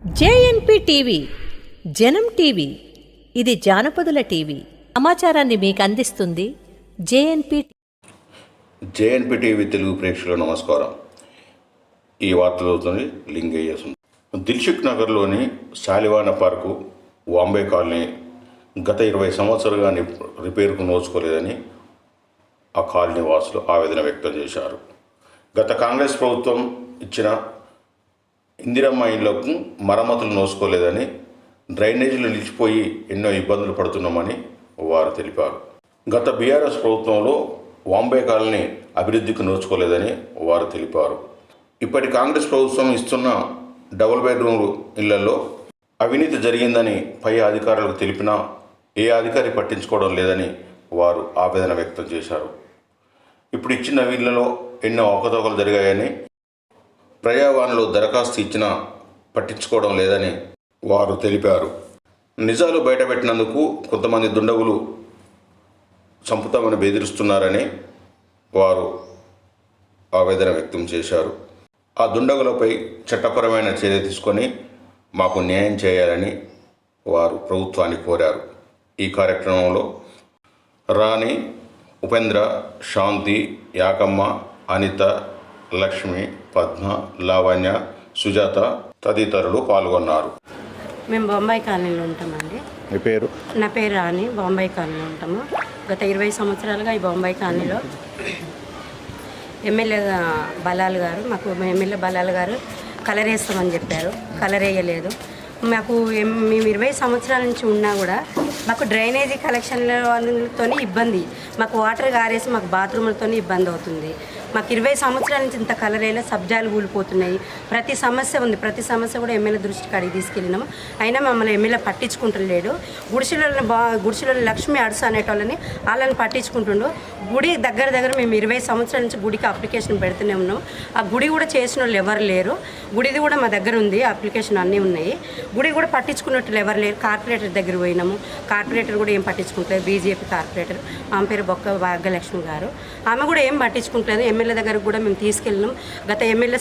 JNP TV జనం TV ఇది జానపదుల TV. సమాచారాన్ని మీకు అందిస్తుంది జేఎన్పి జేఎన్పి టీవీ తెలుగు ప్రేక్షకులు నమస్కారం. ఈ వార్తలు అవుతుంది లింగయ్య దిల్షుక్ నగర్లోని శాలివాన పార్కు వాంబే కాలనీ గత ఇరవై సంవత్సరాలుగా రిపేర్కు నోచుకోలేదని ఆ కాలనీ వాసులు ఆవేదన వ్యక్తం చేశారు. గత కాంగ్రెస్ ప్రభుత్వం ఇచ్చిన ఇందిరమ్మ ఇళ్ళకు మరమ్మతులు నోసుకోలేదని డ్రైనేజీలు నిలిచిపోయి ఎన్నో ఇబ్బందులు పడుతున్నామని వారు తెలిపారు. గత బీఆర్ఎస్ ప్రభుత్వంలో వాంబే కాలనీ అభివృద్ధికి నోచుకోలేదని వారు తెలిపారు. ఇప్పటి కాంగ్రెస్ ప్రభుత్వం ఇస్తున్న డబుల్ బెడ్రూమ్ ఇళ్ళలో అవినీతి జరిగిందని పై అధికారులకు తెలిపినా ఏ అధికారి పట్టించుకోవడం లేదని వారు ఆవేదన వ్యక్తం చేశారు. ఇప్పుడు ఇచ్చిన వీళ్ళలో ఎన్నో అవకతవకలు జరిగాయని ప్రజావాణిలో దరఖాస్తు ఇచ్చినా పట్టించుకోవడం లేదని వారు తెలిపారు. నిజాలు బయటపెట్టినందుకు కొంతమంది దుండగులు చంపుతామని బెదిరిస్తున్నారని వారు ఆవేదన వ్యక్తం చేశారు. ఆ దుండగులపై చట్టపరమైన చర్య తీసుకొని మాకు న్యాయం చేయాలని వారు ప్రభుత్వాన్ని కోరారు. ఈ కార్యక్రమంలో రాణి ఉపేంద్ర శాంతి యాకమ్మ అనిత లక్ష్మి పద్మ లావణ్య సుజాత తదితరులు పాల్గొన్నారు. మేము బొంబాయి కాలనీలో ఉంటామండి. మీ పేరు? నా పేరు రాణి బొంబాయి కాలనీలో ఉంటాము. గత ఇరవై సంవత్సరాలుగా ఈ బొంబాయి కాలనీలో ఎమ్మెల్యే బలాలు గారు మాకు ఎమ్మెల్యే బలాలు గారు కలర్ వేస్తామని చెప్పారు. కలర్ వేయలేదు మాకు మేము ఇరవై సంవత్సరాల నుంచి ఉన్నా కూడా మాకు డ్రైనేజీ కలెక్షన్లతో ఇబ్బంది. మాకు వాటర్ గారేసి మాకు బాత్రూమ్లతో ఇబ్బంది అవుతుంది. మాకు ఇరవై సంవత్సరాల నుంచి ఇంత కలర్ అయినా సబ్జాలు కూలిపోతున్నాయి ప్రతి సమస్య ఉంది. ప్రతి సమస్య కూడా ఎమ్మెల్యే దృష్టికి అడిగి తీసుకెళ్ళినాము. అయినా మమ్మల్ని ఎమ్మెల్యే పట్టించుకుంటలేడు. గుడిసెలలో బా గుడిసెలలో లక్ష్మి అడుసు అనేటోళ్ళని వాళ్ళని పట్టించుకుంటుండు. గుడి దగ్గర దగ్గర మేము ఇరవై సంవత్సరాల నుంచి గుడికి అప్లికేషన్ పెడుతూనే ఉన్నాం ఆ గుడి కూడా చేసిన వాళ్ళు ఎవరు లేరు. గుడిది కూడా మా దగ్గర ఉంది. అప్లికేషన్ అన్నీ ఉన్నాయి. గుడి కూడా పట్టించుకున్నట్లు ఎవరు లేరు. కార్పొరేటర్ దగ్గర పోయినాము. కార్పొరేటర్ కూడా ఏం పట్టించుకుంటలేదు. BJP corporator. ఆమె పేరు బొక్క భాగ్యలక్ష్మి గారు. ఆమె కూడా ఏం పట్టించుకుంటలేదు. ఎమ్మెల్యే దగ్గరకు కూడా మేము తీసుకెళ్ళినాం. గత ఎమ్మెల్యే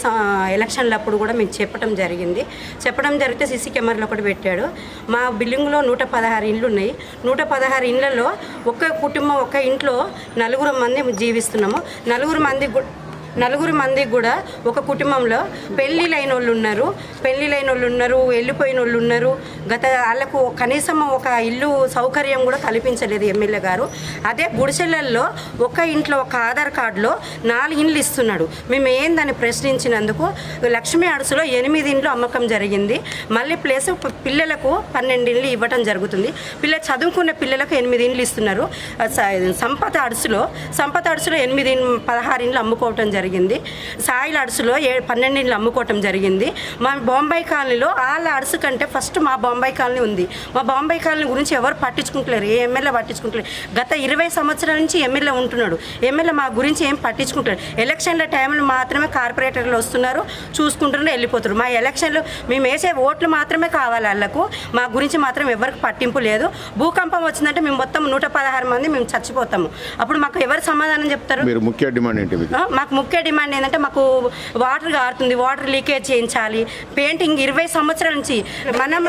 ఎలక్షన్లప్పుడు కూడా మేము చెప్పడం జరిగింది. చెప్పడం జరిగితే సీసీ కెమెరాలు ఒకటి పెట్టాడు. మా బిల్డింగ్లో నూట పదహారు ఇండ్లు ఉన్నాయి. నూట పదహారు ఇండ్లలో ఒక్క కుటుంబం ఒక్క ఇంట్లో నలుగురు మంది జీవిస్తున్నాము. నలుగురు మంది గు- నలుగురు మందికి కూడా ఒక కుటుంబంలో పెళ్ళిళ్ళైన వాళ్ళు ఉన్నారు. పెళ్ళిళ్ళైన వాళ్ళు ఉన్నారు వెళ్ళిపోయిన వాళ్ళు ఉన్నారు. గత వాళ్ళకు కనీసం ఒక ఇల్లు సౌకర్యం కూడా కల్పించలేదు ఎమ్మెల్యే గారు. అదే గుడిసెలల్లో ఒక ఇంట్లో ఒక ఆధార్ కార్డులో నాలుగు ఇండ్లు ఇస్తున్నాడు. మేము ఏందని ప్రశ్నించినందుకు లక్ష్మీ అడుసులో ఎనిమిది ఇండ్లు అమ్మకం జరిగింది. మళ్ళీ ప్లేస్ పిల్లలకు పన్నెండు ఇండ్లు ఇవ్వటం జరుగుతుంది. పిల్ల చదువుకునే పిల్లలకు ఎనిమిది ఇండ్లు ఇస్తున్నారు. సంపద అడుసులో సంపద అడుసులో ఎనిమిది పదహారు ఇండ్లు అమ్ముకోవటం జరిగింది సాయిల అడుసులో ఏ పన్నెండు అమ్ముకోవటం జరిగింది. మా బొంబాయి కాలనీలో వాళ్ళ అడుసు కంటే ఫస్ట్ మా బొంబాయి కాలనీ ఉంది. మా బొంబాయి కాలనీ గురించి ఎవరు పట్టించుకుంటలేరు. ఏ ఎమ్మెల్యే పట్టించుకుంటలేరు. గత ఇరవై సంవత్సరాల నుంచి ఎమ్మెల్యే ఉంటున్నాడు. ఎమ్మెల్యే మా గురించి ఏం పట్టించుకుంటారు ఎలక్షన్ల టైంలో మాత్రమే కార్పొరేటర్లు వస్తున్నారు. చూసుకుంటున్నారు వెళ్ళిపోతారు మా ఎలక్షన్లు మేము వేసే ఓట్లు మాత్రమే కావాలి వాళ్ళకు. మా గురించి మాత్రం ఎవరికి పట్టింపు లేదు. భూకంపం వచ్చిందంటే మేము మొత్తం నూట పదహారు మంది మేము చచ్చిపోతాము. అప్పుడు మాకు ఎవరు సమాధానం చెప్తారు? మీరు ముఖ్య డిమాండ్ ఏంటి మీకు? ఆ, మాకు ముఖ్య డిమాండ్ ఏంటంటే మాకు వాటర్ కారుతుంది వాటర్ లీకేజ్ చేయించాలి. పెయింటింగ్ ఇరవై సంవత్సరాల నుంచి మనం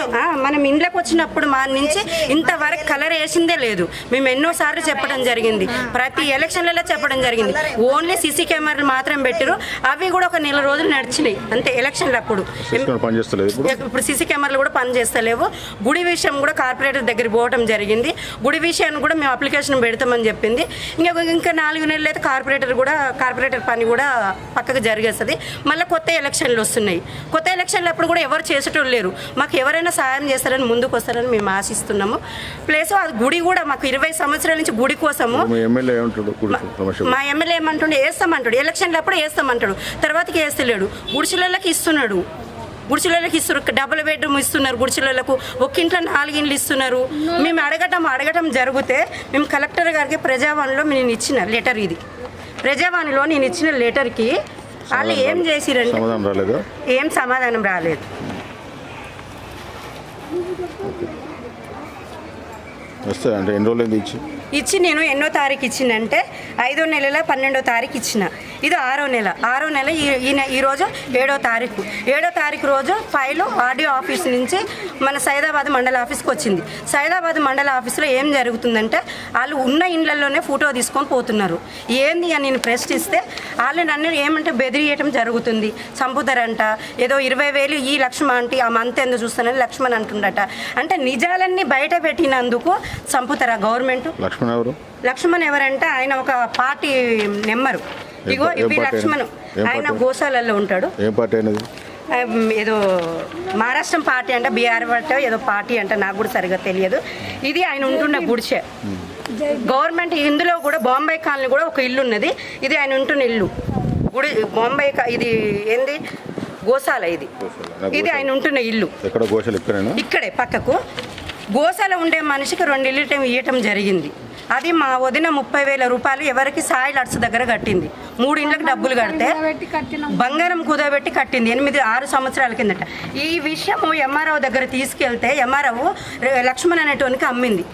మనం ఇండ్లకు వచ్చినప్పుడు మా నుంచి ఇంతవరకు కలర్ వేసిందే లేదు. మేము ఎన్నోసార్లు చెప్పడం జరిగింది. ప్రతి ఎలక్షన్లలో చెప్పడం జరిగింది. ఓన్లీ సీసీ కెమెరాలు మాత్రం పెట్టారు. అవి కూడా ఒక నెల రోజులు నడిచినాయి. అంతే ఎలక్షన్లు అప్పుడు ఇప్పుడు? సీసీ కెమెరాలు కూడా పనిచేస్తలేవు గుడి విషయం కూడా కార్పొరేటర్ దగ్గర పోవడం జరిగింది. గుడి విషయాన్ని కూడా మేము అప్లికేషన్ పెడతామని చెప్పింది. ఇంకా ఇంకా నాలుగు నెలలు అయితే కార్పొరేటర్ కూడా కార్పొరేటర్ పని కూడా పక్కకు జరిగేస్తుంది. మళ్ళీ కొత్త ఎలక్షన్లు వస్తున్నాయి. కొత్త ఎలక్షన్లు అప్పుడు కూడా ఎవరు చేసేటోళ్ళు లేరు. మాకు ఎవరైనా సాయం చేస్తారని ముందుకు వస్తారని మేము ఆశిస్తున్నాము. ప్లస్ అది గుడి కూడా మాకు ఇరవై సంవత్సరాల నుంచి గుడి కోసము మీ ఎమ్మెల్యే ఏమంటాడు? వేస్తామంటాడు ఎలక్షన్లు అప్పుడు వేస్తామంటాడు తర్వాతకి వేస్తలేడు గుడిసెలకి ఇస్తున్నాడు. గుడిసెలకి ఇస్తున్నారు డబుల్ బెడ్రూమ్ ఇస్తున్నారు గుడిసెలకు ఒక ఇంట్లో నాలుగు ఇండ్లు ఇస్తున్నారు. మేము అడగటం అడగటం జరిగితే మేము కలెక్టర్ గారికి ప్రజావాణిలో నేను ఇచ్చిన లెటర్ ఇది. ప్రజావాణిలో నేను ఇచ్చిన లెటర్కి వాళ్ళు ఏం చేసిరండి? సమాధానం రాలేదా? ఏం సమాధానం రాలేదు? వస్తే అంటే ఎన్ని రోజులు ఇచ్చి? ఇచ్చి నేను ఎన్నో తారీఖు ఇచ్చిందంటే ఐదో నెలల పన్నెండో తారీఖు ఇచ్చిన. ఇది ఆరో నెల. ఆరో నెల ఈ ఈ నె- ఈ రోజు ఏడో తారీఖు. ఏడో తారీఖు రోజు ఫైల్ ఆర్డీఓ ఆఫీస్ నుంచి మన సైదాబాద్ మండల ఆఫీస్కి వచ్చింది. సైదాబాద్ మండల ఆఫీస్లో ఏం జరుగుతుందంటే వాళ్ళు ఉన్న ఇండ్లలోనే ఫోటో తీసుకొని పోతున్నారు. ఏంది అని నేను ప్రశ్నిస్తే వాళ్ళు నన్ను ఏమంటే బెదిరియటం జరుగుతుంది. చంపుతారంట ఏదో ఇరవై వేలు ఈ లక్ష్మణ అంటే ఆ మంత్ ఎందుకు చూస్తానని లక్ష్మణ్ అంటుండట. అంటే నిజాలన్నీ బయట పెట్టినందుకు చంపుతారా గవర్నమెంట్? లక్ష్మణ్ ఎవరు? లక్ష్మణ్ ఎవరంటే ఆయన ఒక పార్టీ నెంబరు ఇగో ఇవి? లక్ష్మణ్. ఆయన? గోశాలలో ఉంటాడు. ఏం పార్టీ అనేది ఏదో మహారాష్ట్రం పార్టీ అంటే బీఆర్ పార్టీ ఏదో పార్టీ అంటే నాకు కూడా సరిగా తెలియదు. ఇది ఆయన ఉంటున్న గుడిసె. గవర్నమెంట్ ఇందులో కూడా బాంబే కాలనీ కూడా ఒక ఇల్లు ఉన్నది. ఇది ఆయన ఉంటున్న ఇల్లు. గుడి బాంబే కా- ఇది ఏంది? గోశాల ఇది. ఇది ఆయన ఉంటున్న ఇల్లు. ఇక్కడే పక్కకు. గోశాల ఉండే మనిషికి రెండు ఇల్లు ఇవ్వటం- జరిగింది. అది మా వదిన ముప్పై వేల రూపాయలు ఎవరికి సాయి లట్స్ దగ్గర కట్టింది. మూడు ఇండ్లకు డబ్బులు కడితే బంగారం కుదబెట్టి కట్టింది. ఎనిమిది ఆరు సంవత్సరాల కిందట. ఈ విషయం ఎంఆర్ఓ దగ్గర తీసుకెళ్తే ఎంఆర్ఓ లక్ష్మణ్ అనేటోనికి అమ్మింది.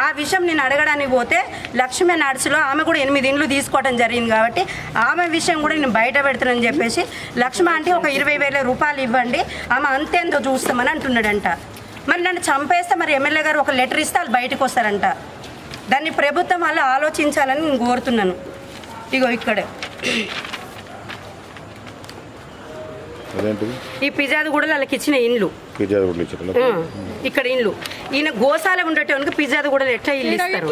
ఆ విషయం నేను అడగడానికి పోతే లక్ష్మీ నర్సులో ఆమె కూడా ఎనిమిది ఇండ్లు తీసుకోవడం జరిగింది కాబట్టి ఆమె విషయం కూడా నేను బయట పెడతానని చెప్పేసి లక్ష్మ అంటే ఒక ఇరవై వేల రూపాయలు ఇవ్వండి. ఆమె అంతేందో చూస్తామని అంటున్నాడంట. మరి నన్ను చంపేస్తే మరి ఎమ్మెల్యే గారు ఒక లెటర్ ఇస్తే వాళ్ళు బయటకు వస్తారంట. దాన్ని ప్రభుత్వం వాళ్ళు ఆలోచించాలని నేను కోరుతున్నాను. ఇగో ఇక్కడే. ఈ పిజాది కూడా వాళ్ళకి ఇచ్చిన ఇండ్లు. ఇక్కడ ఇండ్లు. ఈయన గోశాల ఉండేటోనికి పిజాది కూడా ఎట్లా ఇల్లు ఇస్తారు?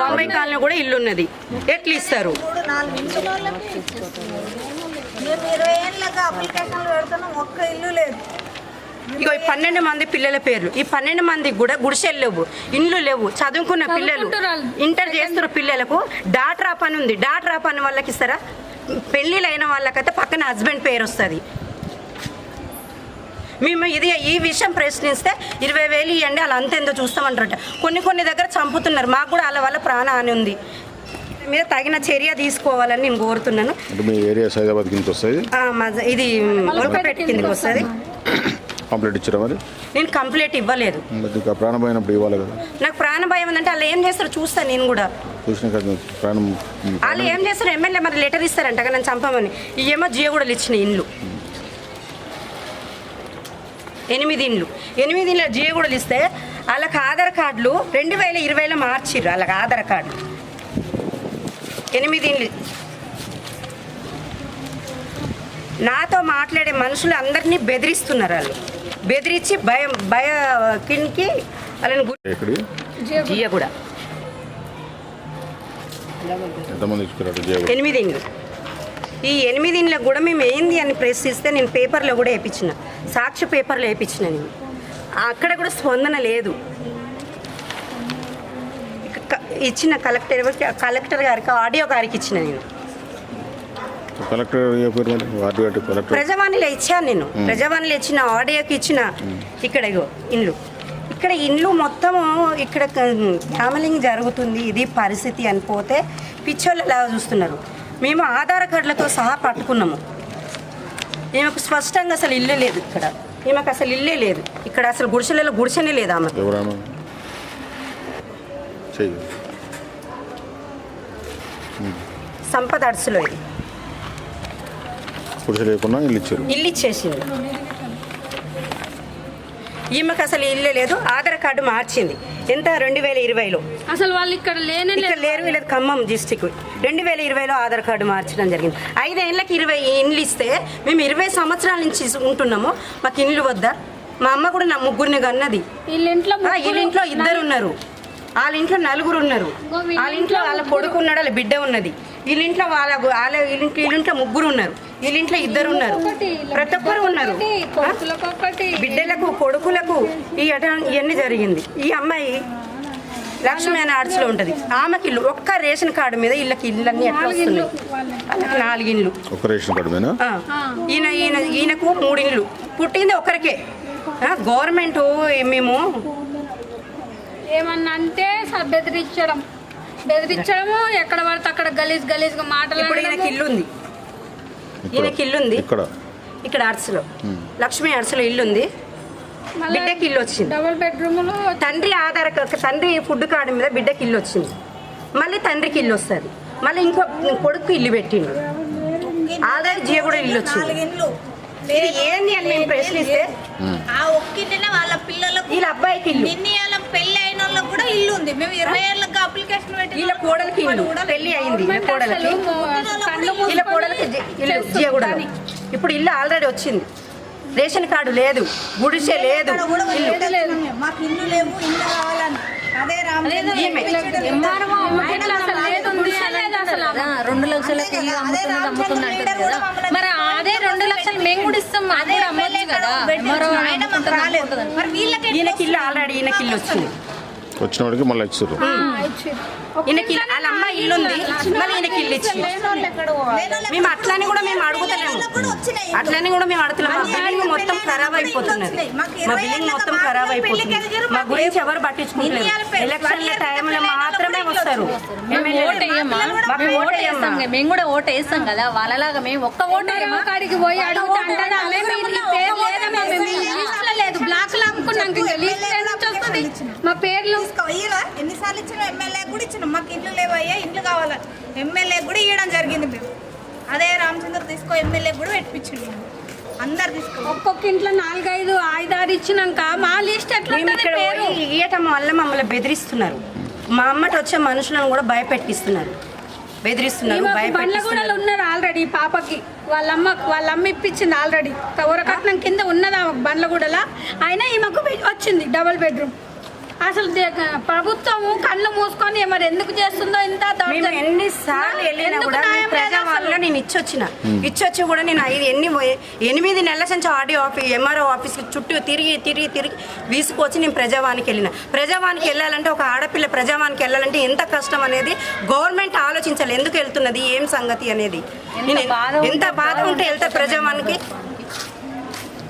బాంబే కాలనీ కూడా ఇల్లు ఉన్నది. ఎట్లా ఇస్తారు? ఇరవై ఏళ్ళకి అప్లికేషన్లు పెడుతున్నాం. ఒక్క ఇల్లు లేదు. ఇగో ఈ పన్నెండు మంది పిల్లల పేర్లు. ఈ పన్నెండు మందికి కూడా గుడిసెలు లేవు ఇండ్లు లేవు. చదువుకున్న పిల్లలు. ఇంటర్ చేస్తున్న పిల్లలకు డాక్టర్ పని ఉంది. డాక్టర్ పని వాళ్ళకి ఇస్తారా? పెళ్ళిళ్ళు అయిన వాళ్ళకైతే పక్కన హస్బెండ్ పేరు వస్తుంది. మేము ఇది ఈ విషయం ప్రశ్నిస్తే ఇరవై వేలు ఇవ్వండి అలా అంతెందో చూస్తామంటారట. కొన్ని కొన్ని దగ్గర చంపుతున్నారు. మాకు కూడా వాళ్ళ వల్ల ప్రాణ హాని ఉంది. మీద తగిన చర్య తీసుకోవాలని నేను కోరుతున్నాను. అంటే మీ ఏరియా సైదాబాద్ కింద వస్తుంది? ఆ, మా- ఇది ఒలకపేట కిందకి వస్తుంది. కంప్లీట్ ఇచ్చారా మరి? నేను కంప్లైంట్ ఇవ్వలేదు. ప్రాణం పోయినప్పుడు ఇవ్వాలి కదా. నాకు ప్రాణ భయం ఉందంటే వాళ్ళు ఏం చేస్తారో చూస్తాను నేను కూడా. చూసిన కదా ప్రాణం వాళ్ళు ఏం చేస్తారు? ఎమ్మెల్యే మరి లెటర్ ఇస్తారంట కదా నన్ను చంపమని. ఇవేమో కూడా ఇచ్చిన ఇండ్లు. ఎనిమిది ఇండ్లు. ఎనిమిది ఇండ్ల జియో కూడా ఇస్తే వాళ్ళకి ఆధార్ కార్డులు రెండు వేల ఇరవైలో మార్చిర్రు వాళ్ళకి ఆధార్ కార్డులు ఎనిమిది ఇండ్లు. నాతో మాట్లాడే మనుషులు అందరినీ బెదిరిస్తున్నారు వాళ్ళు. బెదిరించి భయం భయ జియో కూడా జే ఎనిమిది ఇండ్లు. ఈ ఎనిమిది ఇండ్లకు కూడా మేము ఏంది అని ప్రశ్నిస్తే నేను పేపర్లో కూడా వేయించిన సాక్షి పేపర్లో వేయించిన నేను. అక్కడ కూడా స్పందన లేదు. ఇచ్చిన కలెక్టర్ కలెక్టర్ గారికి ఆడియో గారికి ఇచ్చిన నేను. Collector collector. ప్రజావాణిలో ఇచ్చాను నేను. ప్రజావాణిలో ఇచ్చిన ఆడియోకి ఇచ్చిన ఇక్కడ ఇగో ఇండ్లు. ఇక్కడ ఇండ్లు మొత్తము ఇక్కడ ఫ్యామిలింగ్ జరుగుతుంది. ఇది పరిస్థితి అని పోతే పిచ్చోళ్ళలా చూస్తున్నారు? మేము ఆధార్ కార్డులతో సహా పట్టుకున్నాము. ఈమెకు స్పష్టంగా అసలు ఇల్లు లేదు ఇక్కడ. ఈమెకు అసలు ఇల్లే లేదు. ఇక్కడ అసలు గుడిసెలలో గుడిసెనే లేదు ఆమె. సంపద అడుసులో ఇది. పురుషు లేకుండా ఇల్లు ఇచ్చారు. ఇల్లు ఇచ్చేసింది. ఈమెకు అసలు ఇల్లే లేదు ఆధార్ కార్డు మార్చింది. ఎంత? రెండు వేల ఇరవైలో. అసలు వాళ్ళు ఇక్కడ లేనే ఇక్కడ లేరు వీళ్ళది ఖమ్మం డిస్టిక్ రెండు వేల ఇరవైలో ఆధార్ కార్డు మార్చడం జరిగింది. ఐదేళ్ళకి ఇరవై ఇండ్లు ఇస్తే మేము ఇరవై సంవత్సరాల నుంచి ఉంటున్నాము. మాకు ఇండ్లు వద్దా? మా అమ్మ కూడా నా ముగ్గురిని కన్నది. వీళ్ళ ఇంట్లో ఆ, వీళ్ళ ఇంట్లో ఇద్దరు ఉన్నారు. వాళ్ళ ఇంట్లో నలుగురు ఉన్నారు. వీళ్ళ ఇంట్లో వాళ్ళ కొడుకు ఉన్నాడు వాళ్ళ బిడ్డ ఉన్నది. వీళ్ళ ఇంట్లో వాళ్ళ వాళ్ళ వీళ్ళ ఇంట్లో వీళ్ళ ఇంట్లో ముగ్గురు ఉన్నారు. వీళ్ళ ఇంట్లో ఇద్దరు ఉన్నారు ప్రతి ఒక్కరు ఉన్నారు. బిడ్డలకు కొడుకులకు ఈ అట ఇవన్నీ జరిగింది. ఈ అమ్మాయి లక్ష్మి అనే ఆర్ట్స్లో ఉంటుంది. ఆమెకి ఇల్లు ఒక్క రేషన్ కార్డు మీద ఇళ్ళకి ఇళ్ళన్నీ ఎట్లా వస్తున్నాయి? వాళ్ళకి నాలుగు ఇళ్ళు. ఒక రేషన్ కార్డు మీద? ఆ. ఈయన ఈయన ఈయనకు మూడు ఇళ్ళు. పుట్టింది ఒకరికే. గవర్నమెంట్ మేము ఏమన్నా అంటే బెదిరించడం. బెదిరించడము ఎక్కడ పడితే అక్కడ గలీజ్ గలీజ్గా మాట్లాడడం. ఇల్లు ఉంది ఈయనకి ఇల్లు ఉంది. ఇక్కడ. ఇక్కడ ఆర్ట్స్లో లక్ష్మి ఆర్ట్స్లో ఇల్లు ఉంది. బిడ్డకి ఇల్లు వచ్చింది. డబుల్ బెడ్రూమ్లో తండ్రి ఆధార్ తండ్రి ఫుడ్ కార్డు మీద బిడ్డకి ఇల్లు వచ్చింది. మళ్ళీ తండ్రికి ఇల్లు వస్తుంది. మళ్ళీ ఇంకో కొడుకు ఇల్లు పెట్టిండు. ఆల్రెడీ జియో కూడా ఇల్లు వచ్చింది. ఇది ఏంది అని మేము ప్రశ్నిస్తే? ఆ ఒక్కింటినే వాళ్ళ పిల్లలకు వీళ్ళ అబ్బాయికి ఇల్లు. నిన్న వాళ్ళ పెళ్ళి అయిన వాళ్ళకి కూడా ఇల్లు ఉంది. మేము ఇరవై ఏళ్ళకి అప్లికేషన్ పెట్టి వీళ్ళ కోడలికి ఇల్లు. పెళ్ళి అయింది వీళ్ళ కోడలికి. కళ్ళు వీళ్ళ కోడలికి జి- ఇల్లు జియో కూడా ఇప్పుడు ఇల్లు ఆల్రెడీ వచ్చింది. రేషన్ కార్డు లేదు. గుడిసె లేదు. మాకు ఇల్లు లేవు ఇల్లు కావాలని. అదే. రెండు లక్షలకి ఇల్లు అమ్ముతున్నది అమ్ముతుంది అంటారు కదా. మరి అదే రెండు లక్షలు మేము కూడా ఇస్తాం అమ్మొచ్చు కదా. మరి వీళ్ళకి ఇల్లు ఆల్రెడీ ఈయనకి ఇల్లు వచ్చింది. వచ్చిన వాడికి మళ్ళీ ఇచ్చారు ఈయనకి ఇల్లు- వాళ్ళ అమ్మ ఇల్లు ఉంది మళ్ళీ ఈయనకి ఇల్లు ఇచ్చింది మేము అట్లని కూడా మేము అడుగుతలేము. అట్లని కూడా మేము అడుగుతున్నాం మా బిల్డింగ్ మొత్తం ఖరాబ్ అయిపోతున్నది. మా బిల్డింగ్ మొత్తం ఖరాబ్ అయిపోతుంది. మా గురించి ఎవరు పట్టించుకుంటలేరు ఎలక్షన్ల టైంలో మాత్రమే వస్తారు. మేము కూడా ఓటు వేస్తాం కదా వాళ్ళలాగా మేము ఒక్క ఓటు వేయమా? కాడికి పోయి అడుగుతా అంటారా? "అమ్మే, మీ నీ పేరు లేదమ్మా, మేము ఈ లిస్టులో లేదు బ్లాక్లో అమ్ముకున్నాం. ఇంకా లిస్ట్ ఏ నుంచి వస్తుంది. మా పేర్లు ఇయ్యరా ఎన్నిసార్లు ఇచ్చిన ఎమ్మెల్యే కూడా ఇచ్చినాం. మాకు ఇల్లు లేవయ్యా ఇల్లు కావాలని ఎమ్మెల్యే కూడా ఇవ్వడం జరిగింది మేము. అదే రామచంద్ర తీసుకో ఎమ్మెల్యే కూడా పెట్టించిండు. అందరు తీసుకో. ఒక్కొక్క ఇంట్లో నాలుగైదు ఐదారు ఇచ్చినాక మా లిస్ట్ ఎట్లా ఇయ్యటం వల్ల మమ్మల్ని బెదిరిస్తున్నారు. మా అమ్మటి వచ్చే మనుషులను కూడా భయపెట్టిస్తున్నారు. బెదిరిస్తున్నారు ఈమెకు బండ్ల కూడా భయపెట్టిస్తున్నారు ఉన్నారు ఆల్రెడీ పాపకి. వాళ్ళమ్మ వాళ్ళ అమ్మ ఇప్పించింది ఆల్రెడీ కవరకట్నం కింద ఉన్నది బండ్లగూడలా అయినా ఈమెకు వచ్చింది డబుల్ బెడ్రూమ్ అసలు ప్రభుత్వము కళ్ళు మూసుకొని మరి ఎందుకు చేస్తుందో ఇంత? ఎన్నిసార్లు వెళ్ళినా కూడా న్యాయం లేదు ప్రజా అసలు? వాళ్ళలో నేను ఇచ్చొచ్చిన. ఇచ్చొచ్చి కూడా నేను ఐదు ఎన్ని ఎనిమిది నెలల నుంచి ఆడియో ఆఫీస్ ఎంఆర్ఓ ఆఫీస్కి చుట్టూ తిరిగి తిరిగి తిరిగి వీసుకొచ్చి నేను ప్రజావానికి వెళ్ళిన. ప్రజావానికి వెళ్ళాలంటే ఒక ఆడపిల్ల ప్రజావానికి వెళ్ళాలంటే ఎంత కష్టం అనేది గవర్నమెంట్ ఆలోచించాలి. ఎందుకు వెళ్తున్నది? ఏం సంగతి అనేది? నేను ఎంత బాధ ఉంటే వెళ్తా ప్రజావానికి?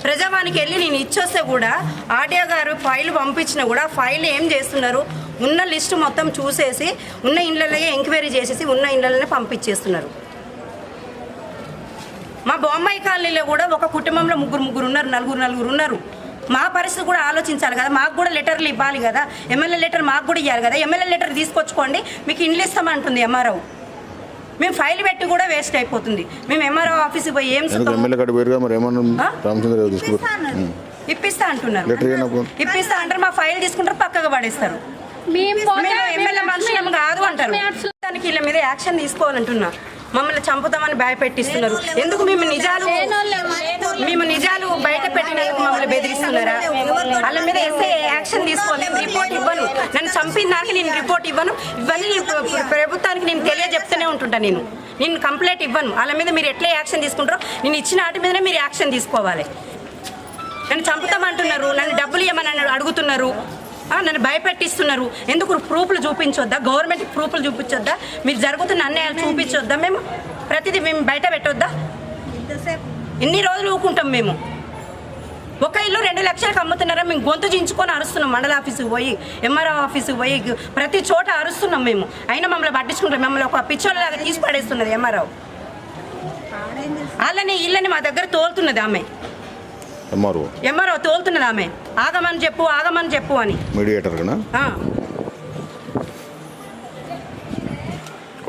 ప్రజావానికి వెళ్ళి నేను ఇచ్చొస్తే కూడా ఆర్డీఓ గారు ఫైల్ పంపించినా కూడా ఫైల్ ఏం చేస్తున్నారు? ఉన్న లిస్ట్ మొత్తం చూసేసి ఉన్న ఇళ్ళలో ఎంక్వైరీ చేసేసి ఉన్న ఇళ్ళలోనే పంపించేస్తున్నారు. మా బొమ్మాయి కాలనీలో కూడా ఒక కుటుంబంలో ముగ్గురు ముగ్గురు ఉన్నారు నలుగురు నలుగురు ఉన్నారు. మా పరిస్థితి కూడా ఆలోచించాలి కదా. మాకు కూడా లెటర్లు ఇవ్వాలి కదా. ఎమ్మెల్యే లెటర్ మాకు కూడా ఇవ్వాలి కదా. ఎమ్మెల్యే లెటర్ తీసుకొచ్చుకోండి. మీకు ఇండ్లు ఇస్తామంటుంది ఎంఆర్ఓ మేము ఫైల్ పెట్టి కూడా వేస్ట్ అయిపోతుంది. మేము ఎంఆర్ఓ ఆఫీస్కి పోయి ఏం. ఇప్పిస్తా అంటున్నారు. ఇప్పిస్తా అంటారు మా ఫైల్ తీసుకుంటారు పక్కగా పడేస్తారు. మేము పోతే మేము ఎమ్మెల్యే మనుషులం కాదు అంటారు. దానికి వీళ్ళ మీద యాక్షన్ తీసుకోవాలంటున్నా. మమ్మల్ని చంపుతామని భయపెట్టిస్తున్నారు. ఎందుకు మేము నిజాలు మేము నిజాలు బయట పెట్టినందుకు మమ్మల్ని బెదిరిస్తున్నారా? వాళ్ళ మీద ఎస్ఐ యాక్షన్ తీసుకోవాలి రిపోర్ట్ ఇవ్వను. నన్ను చంపిన దానికి నేను రిపోర్ట్ ఇవ్వను. ఇవన్నీ నేను ప్ర- ప్రభుత్వానికి నేను తెలియజెప్తూనే ఉంటుంటా నేను. నేను కంప్లైంట్ ఇవ్వను. వాళ్ళ మీద మీరు ఎట్లా యాక్షన్ తీసుకుంటారో నేను ఇచ్చిన వాటి మీదనే మీరు యాక్షన్ తీసుకోవాలి. నన్ను చంపుతామంటున్నారు. నన్ను డబ్బులు ఇవ్వమని అడుగుతున్నారు. నన్ను భయపెట్టిస్తున్నారు. ఎందుకు ప్రూఫ్లు చూపించొద్దా? గవర్నమెంట్ ప్రూఫ్లు చూపించొద్దా? మీరు జరుగుతున్న అన్యాయాలు చూపించొద్దా? మేము ప్రతిదీ మేము బయట పెట్టొద్దా? ఎన్ని రోజులు ఊకుంటాం మేము? ఒక ఇల్లు రెండు లక్షలకు అమ్ముతున్నారా మేము గొంతు చించుకొని అరుస్తున్నాం. మండల ఆఫీసుకి పోయి ఎంఆర్ఓ ఆఫీసుకి పోయి ప్రతి చోట అరుస్తున్నాం మేము. అయినా మమ్మల్ని పట్టించుకుంటాం మమ్మల్ని ఒక పిచ్చోళ్ళలాగా తీసి పడేస్తున్నది ఎంఆర్ఓ. వాళ్ళని ఇళ్ళని మా దగ్గర తోలుతున్నది ఆమె. ఎంఆర్ఓ? ఎంఆర్ఓ తోలుతున్నది ఆమె. ఆగమని చెప్పు ఆగమని చెప్పు అని. మీడియేటర్ కన్నా ఆ.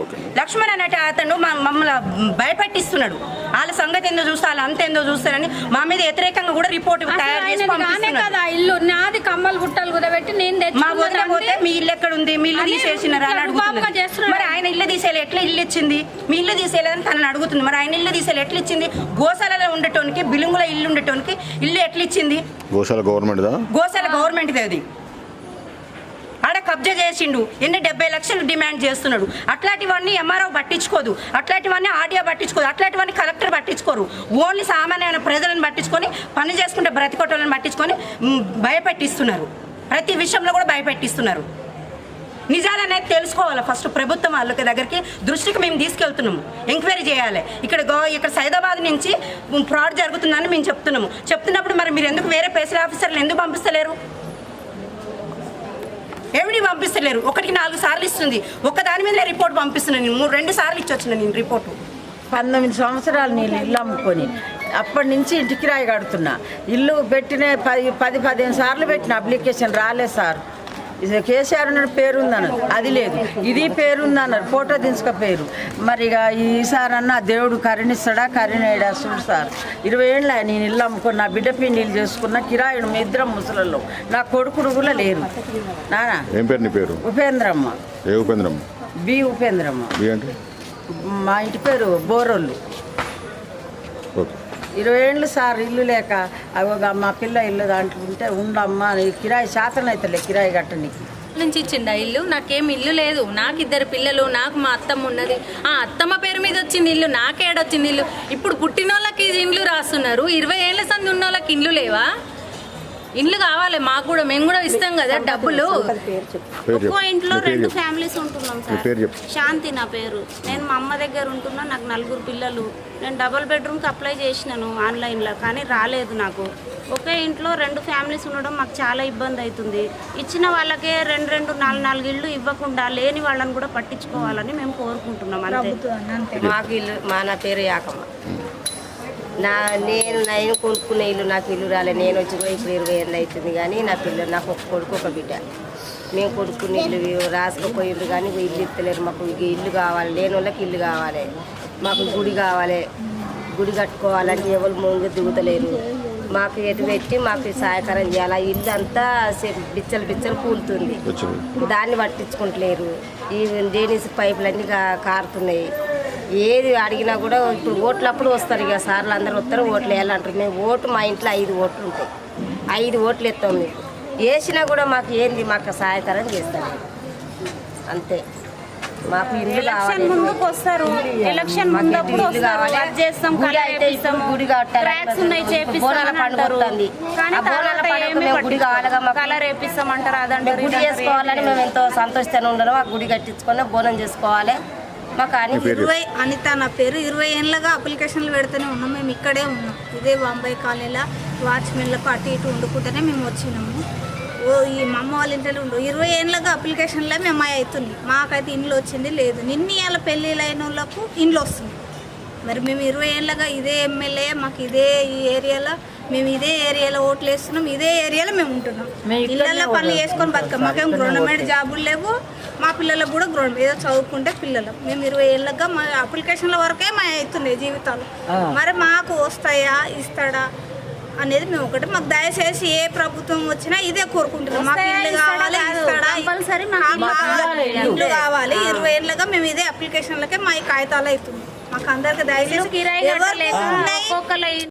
ఓకే లక్ష్మణ్ అనేట అతను మా- మమ్మల్ని భయపెట్టిస్తున్నాడు. వాళ్ళ సంగతి ఏందో చూస్తే వాళ్ళ అంత ఏందో చూస్తారని మా మీద వ్యతిరేకంగా కూడా రిపోర్ట్ తయారు చేసి పంపిస్తున్నాడు. ఇల్లు నాది కమ్మలు గుట్టలు కుదబెట్టి నేను మా వదిన పోతే మీ ఇల్లు ఎక్కడ ఉంది మీ ఇల్లు తీసేసినారా అని అడుగుతుంది. మరి ఆయన ఇల్లు తీసేయాలి ఎట్లా ఇల్లు ఇచ్చింది? మీ ఇల్లు తీసేయాలని తనని అడుగుతుంది. మరి ఆయన ఇల్లు తీసేయాలి ఎట్లా ఇచ్చింది? గోశాలలో ఉండేటోనికి బిలుంగుల ఇల్లు ఉండేటోనికి ఇల్లు ఎట్లా ఇచ్చింది? గోశాల గవర్నమెంట్దా? గోశాల గవర్నమెంట్ది అది. కబ్జా చేసిండు. ఎన్ని డెబ్బై లక్షలు డిమాండ్ చేస్తున్నాడు. అట్లాంటివన్నీ ఎంఆర్ఓ పట్టించుకోదు. అట్లాంటివన్నీ ఆర్డీఓ పట్టించుకోదు. అట్లాంటివన్నీ కలెక్టర్ పట్టించుకోరు. ఓన్లీ సామాన్యమైన ప్రజలను పట్టించుకొని పని చేసుకుంటే బ్రతికొట్టలను పట్టించుకొని భయపెట్టిస్తున్నారు. ప్రతి విషయంలో కూడా భయపెట్టిస్తున్నారు. నిజాలు అనేది తెలుసుకోవాలి ఫస్ట్ ప్రభుత్వం వాళ్ళకి దగ్గరికి? దృష్టికి మేము తీసుకెళ్తున్నాము. ఎంక్వైరీ చేయాలి. ఇక్కడ గో ఇక్కడ సైదాబాద్ నుంచి ఫ్రాడ్ జరుగుతుందని మేము చెప్తున్నాము. చెప్తున్నప్పుడు మరి మీరు ఎందుకు వేరే పేసల్ ఆఫీసర్లు ఎందుకు పంపిస్తలేరు? ఏమిటి పంపిస్తలేరు? ఒకటికి నాలుగు సార్లు ఇస్తుంది. ఒక దాని మీద రిపోర్ట్ పంపిస్తున్నాను నేను. మూడు రెండు సార్లు ఇచ్చొచ్చిన నేను రిపోర్టు. పంతొమ్మిది సంవత్సరాలు నేను ఇల్లు అమ్ముకొని అప్పటి నుంచి ఇంటికి రాయి కడుతున్నా. ఇల్లు పెట్టిన పది పది పదిహేను సార్లు పెట్టిన అప్లికేషన్ రాలేదు సార్. కేసీఆర్ ఉన్న పేరు ఉందన్నారు అది లేదు. ఇది పేరు ఉందన్నారు ఫోటో దించుక పేరు. మరి ఇక ఈసారి అన్న దేవుడు కరుణిస్తాడా? కరుణేడా చూడు సార్. ఇరవై ఏళ్ళ నేను ఇల్లు అమ్ముకున్న నా బిడ్డ పిండిలు చేసుకున్న కిరాయిడు మీ ఇద్దరం ముసలలో నా కొడుకుడు కూడా లేరు. నానా? ఏం పేరు నీ పేరు? ఉపేంద్రమ్మ. ఏ ఉపేంద్రమ్మ? బి ఉపేంద్రమ్మ. బి అంటే? మా ఇంటి పేరు బోరోళ్ళు ఓకే. ఇరవై ఏళ్ళు సార్ ఇల్లు లేక అగోగా మా పిల్ల ఇల్లు దాంట్లో ఉంటే ఉండమ్మా కిరాయి శాతం అయితే కిరాయి కట్టనికి నుంచి ఇచ్చిండా ఇల్లు? నాకేం ఇల్లు లేదు. నాకు ఇద్దరు పిల్లలు నాకు మా అత్తమ్మ ఉన్నది. ఆ అత్తమ్మ పేరు మీద వచ్చింది ఇల్లు నాకేడొచ్చింది ఇల్లు. ఇప్పుడు పుట్టినోళ్ళకి ఇల్లు రాస్తున్నారు. ఇరవై ఏళ్ళ సంది ఉన్న వాళ్ళకి ఇల్లు లేవా? ఇండ్లు కావాలి మాకు కూడా మేము కూడా ఇస్తాం కదా డబ్బులు. ఒక్కో ఇంట్లో రెండు ఫ్యామిలీస్ ఉంటున్నాం సార్. శాంతి నా పేరు. నేను మా అమ్మ దగ్గర ఉంటున్నా నాకు నలుగురు పిల్లలు. నేను డబుల్ బెడ్రూమ్కి అప్లై చేసినాను ఆన్లైన్లో కానీ రాలేదు నాకు. ఒకే ఇంట్లో రెండు ఫ్యామిలీస్ ఉండడం మాకు చాలా ఇబ్బంది అవుతుంది. ఇచ్చిన వాళ్ళకే రెండు రెండు నాలుగు నాలుగు ఇళ్ళు ఇవ్వకుండా లేని వాళ్ళని కూడా పట్టించుకోవాలని మేము కోరుకుంటున్నాం అంతే. మాకు ఇల్లు మా నా పేరు యాకమ్మ. నా నేను నేను కొనుక్కున్న ఇల్లు నాకు ఇల్లు రాలే. నేను వచ్చి పోయి ఇప్పుడు ఇరవై ఏళ్ళు అవుతుంది కానీ నా పిల్లలు నాకు ఒక కొడుకు ఒక బిడ్డ. మేము కొడుకున్న ఇల్లు రాసుకుపోయిండ్రు కానీ ఇక ఇల్లు ఇస్తలేరు మాకు ఇక ఇల్లు కావాలి. లేని వాళ్ళకి ఇల్లు కావాలి. మాకు గుడి కావాలి. గుడి కట్టుకోవాలంటే ఎవరు ముందు దిగుతలేరు. మాకు ఎటు పెట్టి మాకు సహాయకరం చేయాలి. ఆ ఇల్లు అంతా బిచ్చలు బిచ్చలు కూలుతుంది. దాన్ని పట్టించుకుంటలేరు. ఈ డేనిస్ పైపులన్నీ కారుతున్నాయి. ఏది అడిగినా కూడా ఇప్పుడు ఓట్లప్పుడు వస్తారు ఇక సార్లు అందరూ వస్తారు ఓట్లు వేయాలంటారు. మేము ఓటు మా ఇంట్లో ఐదు ఓట్లు ఉంటాయి. ఐదు ఓట్లు ఎత్తాం మీకు వేసినా కూడా మాకు ఏంది మాకు సహాయకరం చేస్తారు. అంతే. మాకు ఇల్లు కావాలి. ముందుకు వస్తారు. ఎలక్షన్ ముందప్పుడు వస్తారు. చేస్తాం గుడి అయితే. ట్రాక్స్ ఉన్నాయి చేపిస్తాం అంటారు. కానీ బోనాల గుడి కావాలిగా మాకు. కలర్ గుడి. చేసుకోవాలని మేము ఎంతో సంతోషంగా ఉండడం ఆ గుడి కట్టించుకొని బోనం చేసుకోవాలి. మాకు అని నీ పేరు? చెప్పు ఇరవై అనిత నా పేరు. ఇరవై ఏళ్ళగా అప్లికేషన్లు పెడుతూనే ఉన్నాం. మేము ఇక్కడే ఉన్నాం. ఇదే బాంబాయి కాలనీలో వాచ్మెన్లకు అటు ఇటు వండుకుంటూనే మేము వచ్చినాము. ఓ ఈ మా అమ్మ వాళ్ళ ఇంట్లో ఉండు. ఇరవై ఏళ్ళగా అప్లికేషన్లో మేము అవుతుంది మాకైతే ఇండ్లు వచ్చింది లేదు. నిన్న ఇవాళ పెళ్ళిళ్ళు అయిన వాళ్ళకు ఇండ్లు వస్తుంది మరి మేము ఇరవై ఏళ్ళగా ఇదే ఎమ్మెల్యే మాకు ఇదే ఈ ఏరియాలో మేము ఇదే ఏరియాలో ఓట్లు వేస్తున్నాం ఇదే ఏరియాలో మేము ఉంటున్నాం. ఇళ్ళల్లో పనులు చేసుకొని బతుకం మాకేం గవర్నమెంట్ జాబులు లేవు మా పిల్లలకు కూడా గవర్నమెంట్ ఏదో చదువుకుంటే పిల్లలు. మేము ఇరవై ఏళ్ళగా మా అప్లికేషన్ల వరకే మా అవుతున్నాయి జీవితాలు. మరి మాకు వస్తాయా ఇస్తాడా అనేది మేము ఒకటి మాకు దయచేసి ఏ ప్రభుత్వం వచ్చినా ఇదే కోరుకుంటున్నాం. మాకు ఇల్లు కావాలి. ఇస్తాడా? ఇల్లు కావాలి, ఇరవై ఏళ్ళగా మేము ఇదే అప్లికేషన్లకే మా కాగితాలు అవుతుంది మాకు అందరికి దయచేసి